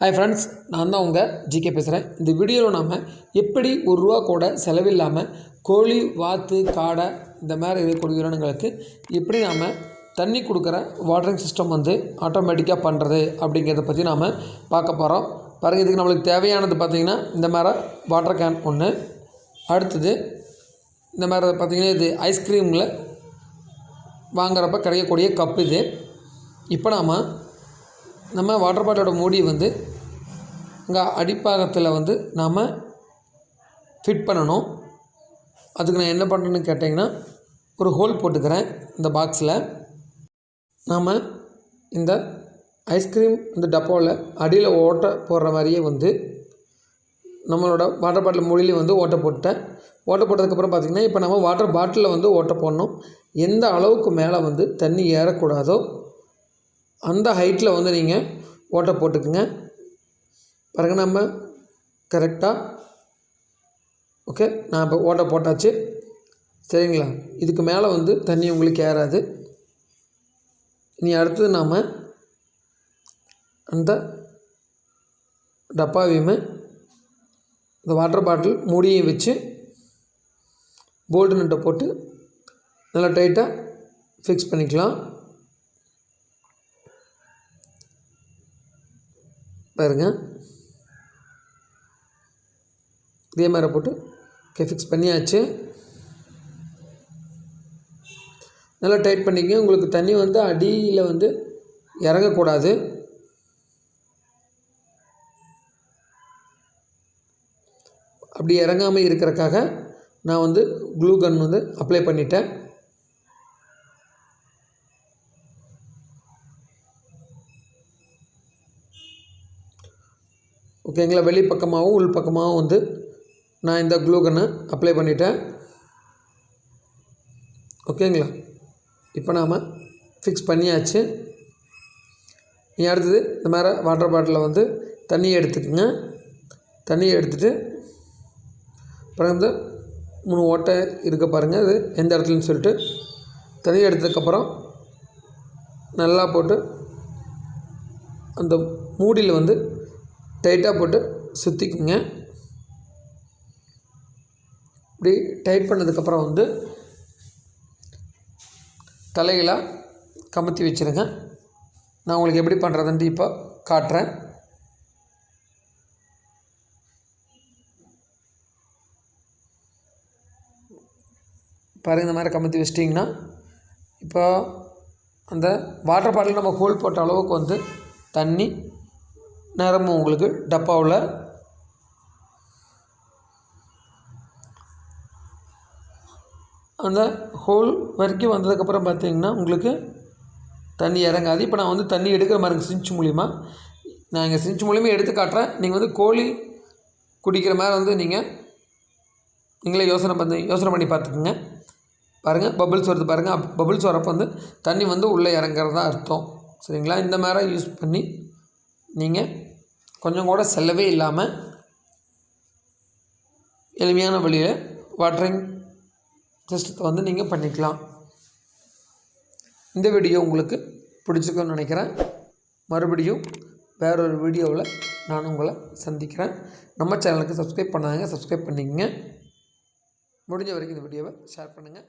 Hi friends நான் தான் உங்கள் ஜிகே பேசுகிறேன் இந்த வீடியோவில் நாம் எப்படி ஒரு ரூபா கூட செலவில்லாமல் கோழி வாத்து காடை இந்த மாதிரி இருக்கக்கூடிய உயிரினங்களுக்கு எப்படி நாம் தண்ணி கொடுக்குற வாட்டரிங் சிஸ்டம் வந்து ஆட்டோமேட்டிக்காக பண்ணுறது அப்படிங்கிறத பற்றி நாம் பார்க்க போகிறோம் பாருங்கள் இதுக்கு நம்மளுக்கு தேவையானது பார்த்திங்கன்னா இந்த மாதிரி வாட்டர் கேன் ஒன்று அடுத்தது இந்த மாதிரி பார்த்திங்கன்னா இது ஐஸ்கிரீமில் வாங்குறப்ப கிடைக்கக்கூடிய கப் இது. இப்போ நாம் நம்ம வாட்டர் பாட்டிலோட மூடி வந்து இங்கே அடிப்பாகத்தில் வந்து நாம் ஃபிட் பண்ணணும். அதுக்கு நான் என்ன பண்ணுறேன்னு கேட்டிங்கன்னா ஒரு ஹோல் போட்டுக்கிறேன் இந்த பாக்ஸில் நாம் இந்த ஐஸ்கிரீம் இந்த டப்பாவில் அடியில் ஓட்டை போடுற மாதிரியே வந்து நம்மளோட வாட்டர் பாட்டில் மூடியிலையும் வந்து ஓட்டை போட்டுட்டேன். ஓட்டை போட்டதுக்கப்புறம் பார்த்திங்கன்னா இப்போ நம்ம வாட்டர் பாட்டிலில் வந்து ஓட்டை போடணும். எந்த அளவுக்கு மேலே வந்து தண்ணி ஏறக்கூடாதோ அந்த ஹைட்டில் வந்து நீங்கள் ஓட்டை போட்டுக்குங்க. பிறகு நம்ம கரெக்டாக ஓகே நான் இப்போ ஓட்டை போட்டாச்சு. சரிங்களா? இதுக்கு மேலே வந்து தண்ணி உங்களுக்கு ஏறாது. இனி அடுத்தது நாம் அந்த டப்பாவையுமே இந்த வாட்டர் பாட்டில் மூடியும் வச்சு போல்டு நட்டை போட்டு நல்லா டைட்டாக ஃபிக்ஸ் பண்ணிக்கலாம். பாருங்கள் இதே மாதிரி போட்டு ஓகே ஃபிக்ஸ் பண்ணியாச்சு. நல்லா டைட் பண்ணிக்க உங்களுக்கு தண்ணி வந்து அடியில் வந்து இறங்கக்கூடாது. அப்படி இறங்காமல் இருக்கிறக்காக நான் வந்து க்ளூ கன் வந்து அப்ளை பண்ணிட்டேன். ஓகேங்களா வெளிப்பக்கமாகவும் உள் பக்கமாகவும் வந்து நான் இந்த க்ளூ அப்ளை பண்ணிட்டேன். ஓகேங்களா இப்போ நாம் ஃபிக்ஸ் பண்ணியாச்சு. நீ அடுத்தது இந்த மாதிரி வாட்டர் பாட்டிலில் வந்து தண்ணியை எடுத்துக்கோங்க. தண்ணியை எடுத்துகிட்டு அப்புறம் இந்த மூணு ஓட்டை இருக்க பாருங்கள் அது எந்த இடத்துலன்னு சொல்லிட்டு தண்ணி எடுத்ததுக்கப்புறம் நல்லா போட்டு அந்த மூடியில் வந்து டைட்டாக போட்டு சுற்றிக்குங்க இப்படி டைட் பண்ணதுக்கப்புறம் வந்து தலைகளாக கமுத்தி வச்சுருங்க. நான் உங்களுக்கு எப்படி பண்ணுறதுன்ட்டு இப்போ காட்டுறேன். பாருங்கள் இந்த மாதிரி கமுத்தி வச்சிட்டிங்கன்னா இப்போ அந்த வாட்டர் பாட்டில் நம்ம ஹோல் போட்ட அளவுக்கு வந்து தண்ணி நேரமும் உங்களுக்கு டப்பாவில் அந்த ஹோல் வரைக்கும் வந்ததுக்கப்புறம் பார்த்தீங்கன்னா உங்களுக்கு தண்ணி இறங்காது. இப்போ நான் வந்து தண்ணி எடுக்கிற மாதிரி சிஞ்சு மூலிமா நான் இங்கே சிஞ்சு மூலியமாக எடுத்து காட்டுறேன். நீங்கள் வந்து கோழி குடிக்கிற மாதிரி வந்து நீங்கள் நீங்களே யோசனை பண்ணி யோசனை பண்ணி பார்த்துக்குங்க. பாருங்கள் பபுள்ஸ் வருது பாருங்கள் பபுள்ஸ் வரப்போ வந்து தண்ணி வந்து உள்ளே இறங்குறதா அர்த்தம். சரிங்களா? இந்த மாதிரி யூஸ் பண்ணி நீங்கள் கொஞ்சம் கூட செல்லவே இல்லாமல் எளிமையான வழியில் வாட்டரிங் சிஸ்டத்தை வந்து நீங்கள் பண்ணிக்கலாம். இந்த வீடியோ உங்களுக்கு பிடிச்சிக்கோன்னு நினைக்கிறேன். மறுபடியும் வேறொரு வீடியோவில் நான் உங்களை சந்திக்கிறேன். நம்ம சேனலுக்கு சப்ஸ்கிரைப் பண்ணாங்க சப்ஸ்கிரைப் பண்ணிக்கங்க. முடிஞ்ச வரைக்கும் இந்த வீடியோவை ஷேர் பண்ணுங்கள்